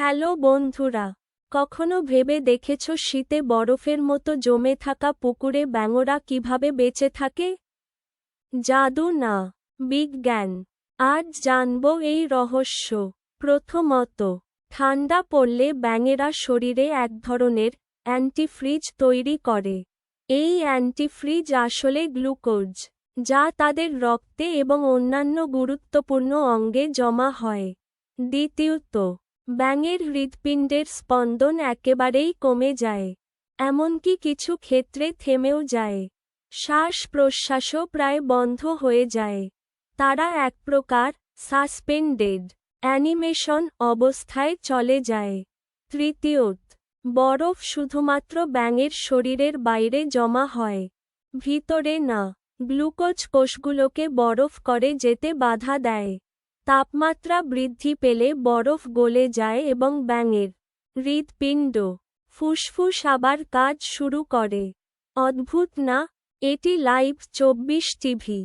Hello বন্ধুরা, কখনো ভেবে দেখেছ শীতে বরফের মতো জমে থাকা পুকুরে ব্যাঙরা কীভাবে বেঁচে থাকে? জাদু না, বিজ্ঞান। আজ জানব এই রহস্য। প্রথমত, ঠান্ডা পড়লে ব্যাঙেরা শরীরে এক ধরনের অ্যান্টিফ্রিজ তৈরি করে। এই অ্যান্টিফ্রিজ আসলে গ্লুকোজ, যা তাদের রক্তে এবং অন্যান্য গুরুত্বপূর্ণ অঙ্গে জমা হয়। দ্বিতীয়ত ব্যাঙের হৃৎপিণ্ডের স্পন্দন একেবারেই কমে যায়, এমনকি কিছু ক্ষেত্রে থেমেও যায়। শ্বাস প্রশ্বাসও প্রায় বন্ধ হয়ে যায়। তারা এক প্রকার সাসপেন্ডেড অ্যানিমেশন অবস্থায় চলে যায়। তৃতীয়ত, বরফ শুধুমাত্র ব্যাঙের শরীরের বাইরে জমা হয়। ভিতরে না, গ্লুকোজ কোষগুলোকে বরফ করে যেতে বাধা দেয়। তাপমাত্রা বৃদ্ধি পেলে বরফ গলে যায় এবং ব্যাঙের হৃদপিণ্ড ফুসফুস আবার কাজ শুরু করে। অদ্ভুত না? এটি লাইভ চব্বিশ টিভি।